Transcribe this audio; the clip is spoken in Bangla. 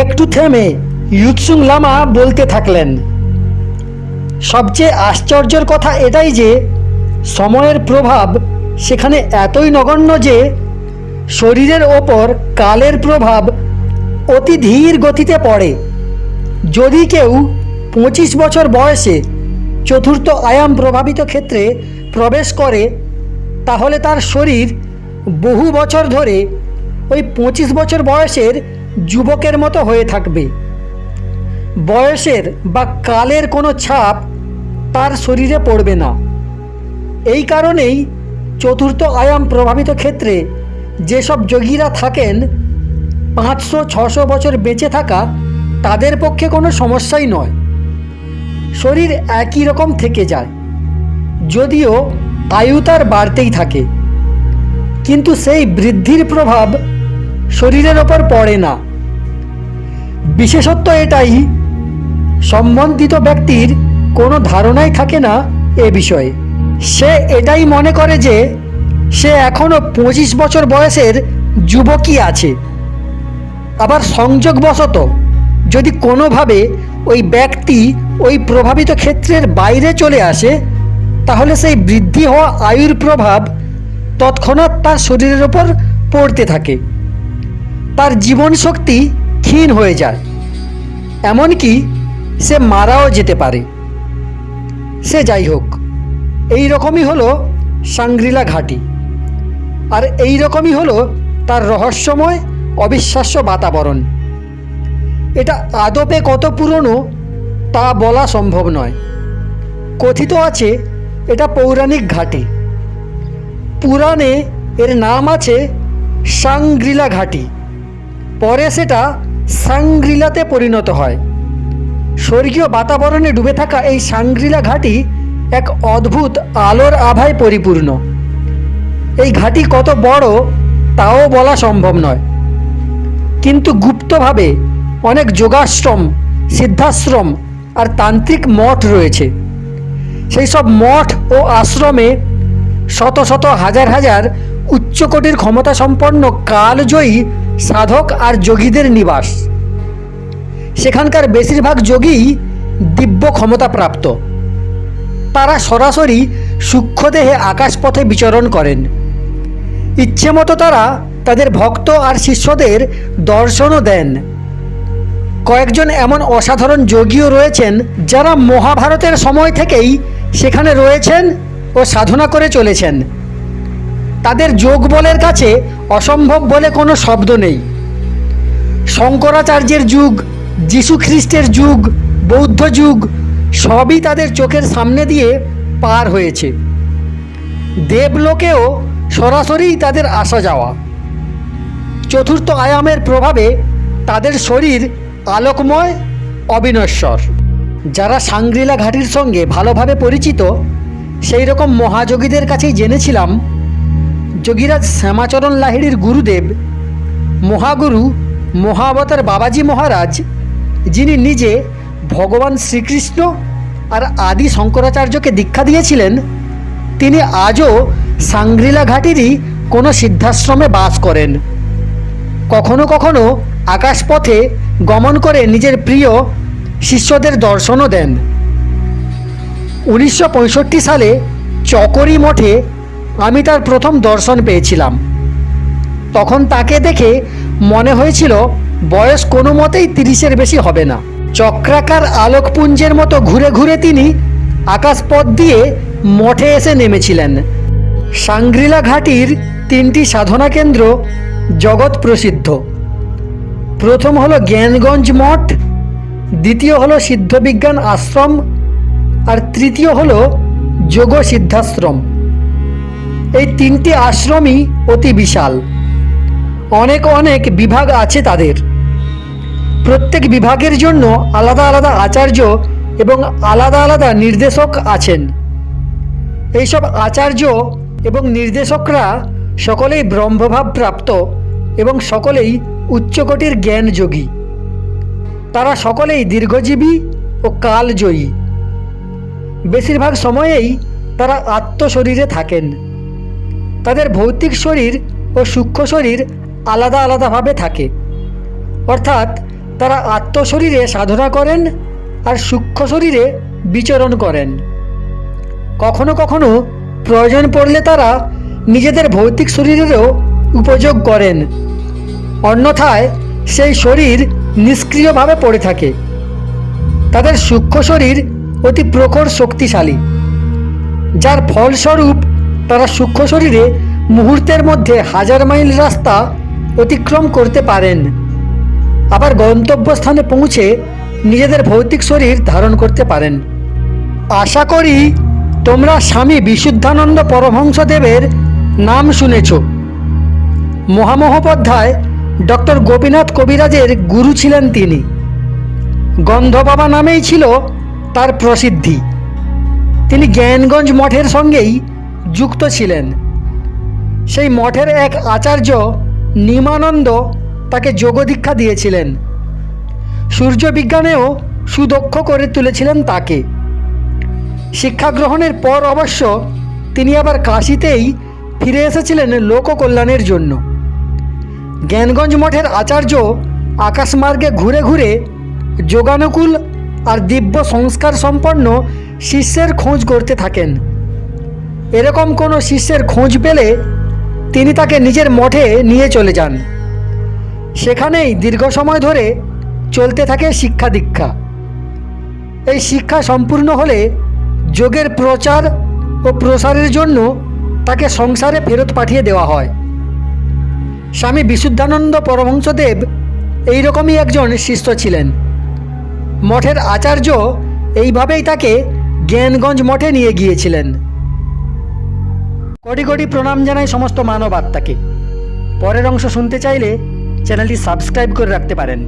একটু থেমে ইউৎসুং লামা বলতে থাকলেন, সবচেয়ে আশ্চর্যের কথা এটাই যে, সময়ের প্রভাব সেখানে এতই নগণ্য যে, শরীরের ওপর কালের প্রভাব অতি ধীর গতিতে পড়ে। যদি কেউ পঁচিশ বছর বয়সে চতুর্থ আয়াম প্রভাবিত ক্ষেত্রে প্রবেশ করে, তাহলে তার শরীর বহু বছর ধরে ওই পঁচিশ বছর বয়সের যুবকের মতো হয়ে থাকবে। বয়সের বা কালের কোনো ছাপ তার শরীরে পড়বে না। এই কারণেই চতুর্থ আয়াম প্রভাবিত ক্ষেত্রে যেসব যোগীরা থাকেন, পাঁচশো, ছশো বছর বেঁচে থাকা, তাদের পক্ষে কোনো সমস্যাই নয়। শরীর একই রকম থেকে যায়। যদিও আয়ু তার বাড়তেই থাকে। কিন্তু সেই বৃদ্ধির প্রভাব শরীরের ওপর পড়ে না। বিশেষত্ব এটাই, সম্বন্ধিত ব্যক্তির কোনো ধারণাই থাকে না এ বিষয়ে। সে এটাই মনে করে যে সে এখনও পঁচিশ বছর বয়সের যুবকই আছে। আবার সংযোগবশত যদি কোনোভাবে ওই ব্যক্তি ওই প্রভাবিত ক্ষেত্রের বাইরে চলে আসে, তাহলে সেই বৃদ্ধি হওয়া আয়ুর প্রভাব তৎক্ষণাৎ তার শরীরের ওপর পড়তে থাকে। তার জীবন শক্তি ক্ষীণ হয়ে যায়। এমনকি সে মারাও যেতে পারে। সে যাই হোক, এই রকমই হলো সাংগ্রিলা ঘাটি। আর এই রকমই হলো তার রহস্যময়, অবিশ্বাস্য বাতাবরণ। এটা আদপে কত পুরনো, তা বলা সম্ভব নয়। কথিত আছে, এটা পৌরাণিক ঘাটি। পুরাণে এর নাম আছে সাংগ্রিলা ঘাটি। পরে সেটা সাংগ্রিলাতে পরিণত হয়। স্বর্গীয় বাতাবরণে ডুবে থাকা এই সাংগ্রিলা ঘাটি এক অদ্ভুত আলোর আভায় পরিপূর্ণ। এই ঘাটি কত বড় তাও বলা সম্ভব নয়। কিন্তু গুপ্তভাবে অনেক যোগাশ্রম, সিদ্ধাশ্রম আর তান্ত্রিক মঠ রয়েছে। সেই সব মঠ ও আশ্রমে শত শত হাজার হাজার উচ্চকোটির ক্ষমতা সম্পন্ন কালজয়ী সাধক আর যোগীদের নিবাস। সেখানকার বেশিরভাগ যোগী দিব্য ক্ষমতা প্রাপ্ত তারা সরাসরি সূক্ষ্মদেহে আকাশপথে বিচরণ করেন। ইচ্ছে মতো তারা তাদের ভক্ত আর শিষ্যদের দর্শনও দেন। কয়েকজন এমন অসাধারণ যোগীও রয়েছেন যারা মহাভারতের সময় থেকেই সেখানে রয়েছেন ও সাধনা করে চলেছেন। তাদের যোগ বলের কাছে অসম্ভব বলে কোনো শব্দ নেই। শঙ্করাচার্যের যুগ, যীশু খ্রিস্টের যুগ, বৌদ্ধ যুগ, সবই তাদের চোখের সামনে দিয়ে পার হয়েছে। দেবলোকেও সরাসরি তাদের আসা যাওয়া। চতুর্থ আয়ামের প্রভাবে তাদের শরীর আলোকময়, অবিনশ্বর। যারা সাংগ্রিলা ঘাটির সঙ্গে ভালোভাবে পরিচিত সেই রকম মহাযোগীদের কাছেই জেনেছিলাম যোগীরাজ শ্যামাচরণ লাহিড়ির গুরুদেব, মহাগুরু মহাবতার বাবাজি মহারাজ, যিনি নিজে ভগবান শ্রীকৃষ্ণ আর আদি শঙ্করাচার্যকে দীক্ষা দিয়েছিলেন, তিনি আজও সাংগ্রিলা ঘাটিরই কোনো সিদ্ধাশ্রমে বাস করেন। কখনো কখনো আকাশপথে গমন করে নিজের প্রিয় শিষ্যদের দর্শনও দেন। উনিশশো পঁয়ষট্টি সালে চকরি মঠে আমি তার প্রথম দর্শন পেয়েছিলাম। তখন তাকে দেখে মনে হয়েছিল বয়স কোনো মতেই তিরিশের বেশি হবে না। চক্রাকার আলোকপুঞ্জের মতো ঘুরে ঘুরে তিনি আকাশপথ দিয়ে মঠে এসে নেমেছিলেন। সাংগ্রিলা ঘাটির তিনটি সাধনা কেন্দ্র জগৎ প্রসিদ্ধ। প্রথম হলো জ্ঞানগঞ্জ মঠ, দ্বিতীয় হলো সিদ্ধবিজ্ঞান আশ্রম, আর তৃতীয় হলো যোগ সিদ্ধাশ্রম এই তিনটি আশ্রমই অতি বিশাল। অনেক অনেক বিভাগ আছে তাদের। প্রত্যেক বিভাগের জন্য আলাদা আলাদা আচার্য এবং আলাদা আলাদা নির্দেশক আছেন। এইসব আচার্য এবং নির্দেশকরা সকলেই ব্রহ্মভাব প্রাপ্ত এবং সকলেই উচ্চকোটির জ্ঞানযোগী তারা সকলেই দীর্ঘজীবী ও কালজয়ী। বেশিরভাগ সময়েই তারা আত্মশরীরে থাকেন। তাদের ভৌতিক শরীর ও সূক্ষ্ম শরীর আলাদা আলাদাভাবে থাকে। অর্থাৎ তারা আত্মশরীরে সাধনা করেন আর সূক্ষ্ম শরীরে বিচরণ করেন। কখনো কখনো প্রয়োজন পড়লে তারা নিজেদের ভৌতিক শরীরেরও উপযোগ করেন। অন্যথায় সেই শরীর নিষ্ক্রিয়ভাবে পড়ে থাকে। তাদের সূক্ষ্ম শরীর অতি প্রখর শক্তিশালী, যার ফলস্বরূপ তারা সূক্ষ্ম শরীরে মুহূর্তের মধ্যে হাজার মাইল রাস্তা অতিক্রম করতে পারেন। আবার গন্তব্যস্থানে পৌঁছে নিজেদের ভৌতিক শরীর ধারণ করতে পারেন। আশা করি তোমরা স্বামী বিশুদ্ধানন্দ পরমহংসদেবের নাম শুনেছ। মহামহোপাধ্যায় ডক্টর গোপীনাথ কবিরাজের গুরু ছিলেন তিনি। গন্ধবাবা নামেই ছিল তার প্রসিদ্ধি। তিনি জ্ঞানগঞ্জ মঠের সঙ্গেই যুক্ত ছিলেন। সেই মঠের এক আচার্য নিমানন্দ তাকে যোগদীক্ষা দিয়েছিলেন। সূর্যবিজ্ঞানেও সুদক্ষ করে তুলেছিলেন তাকে। শিক্ষা গ্রহণের পর অবশ্য তিনি আবার কাশিতেই ফিরে এসেছিলেন লোককল্যাণের জন্য। জ্ঞানগঞ্জ মঠের আচার্য আকাশমার্গে ঘুরে ঘুরে যোগানুকূল আর দিব্য সংস্কার সম্পন্ন শিষ্যের খোঁজ করতে থাকেন। এরকম কোনো শিষ্যের খোঁজ পেলে তিনি তাকে নিজের মঠে নিয়ে চলে যান। সেখানেই দীর্ঘ সময় ধরে চলতে থাকে শিক্ষা দীক্ষা। এই শিক্ষা সম্পূর্ণ হলে যোগের প্রচার ও প্রসারের জন্য তাকে সংসারে ফেরত পাঠিয়ে দেওয়া হয়। স্বামী বিশুদ্ধানন্দ পরমহংসদেব এইরকমই একজন শিষ্য ছিলেন। মঠের আচার্য এইভাবেই তাকে জ্ঞানগঞ্জ মঠে নিয়ে গিয়েছিলেন। কোটি কোটি প্রণাম জানাই সমস্ত মানব আত্মাকে। পরের অংশ শুনতে চাইলে চ্যানেলটি সাবস্ক্রাইব করে রাখতে পারেন।